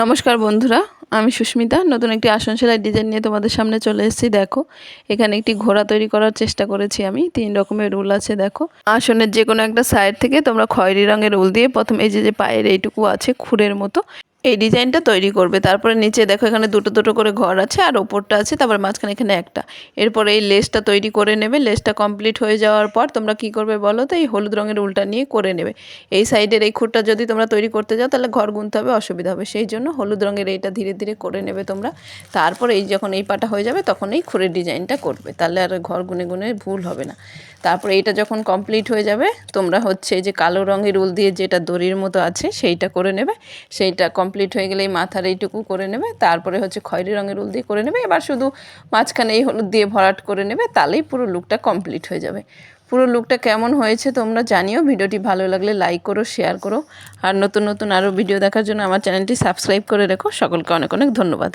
নমস্কার বন্ধুরা, আমি সুস্মিতা। নতুন একটি আসন সেলাই ডিজাইন নিয়ে তোমাদের সামনে চলে এসেছি, দেখো। এখানে একটি ঘোড়া তৈরি করার চেষ্টা করেছি আমি, তিন রকমের রুল আছে, দেখো। আসনের যে কোনো একটা সাইড থেকে তোমরা খয়েরি রঙের রুল দিয়ে প্রথম এই যে যে পায়ের এইটুকু আছে খুরের মতো এই ডিজাইনটা তৈরি করবে। তারপরে নিচে দেখো এখানে দুটো দুটো করে ঘর আছে আর ওপরটা আছে, তারপর মাঝখানে এখানে একটা। এরপরে এই লেসটা তৈরি করে নেবে। লেসটা কমপ্লিট হয়ে যাওয়ার পর তোমরা কি করবে বলো তো? এই হলুদ রঙের উল্টা নিয়ে করে নেবে। এই সাইডের এই খুঁটটা যদি তোমরা তৈরি করতে যাও, তাহলে ঘর গুনতে হবে, অসুবিধা হবে। সেই জন্য হলুদ রঙের এইটা ধীরে ধীরে করে নেবে তোমরা। তারপর এই যখন এই পাটা হয়ে যাবে, তখন এই খুঁড়ের ডিজাইনটা করবে। তাহলে আর ঘর গুনে গুনে ভুল হবে না। তারপরে এইটা যখন কমপ্লিট হয়ে যাবে, তোমরা হচ্ছে যে কালো রঙের উল দিয়ে যেটা দড়ির মতো আছে, সেইটা করে নেবে। সেইটা কমপ্লিট হয়ে গেলে এই মাথার এইটুকু করে নেবে, তারপরে হচ্ছে খয়েরি রঙের উল দিয়ে করে নেবে, এবার শুধু মাঝখানে এই হলুদ দিয়ে ভরাট করে নেবে, তাহলেই পুরো লুকটা কমপ্লিট হয়ে যাবে। পুরো লুকটা কেমন হয়েছে তোমরা জানিও, ভিডিওটি ভালো লাগলে লাইক করো শেয়ার করো, আর নতুন নতুন আরও ভিডিও দেখার জন্য আমার চ্যানেলটি সাবস্ক্রাইব করে রেখো। সকলকে অনেক অনেক ধন্যবাদ।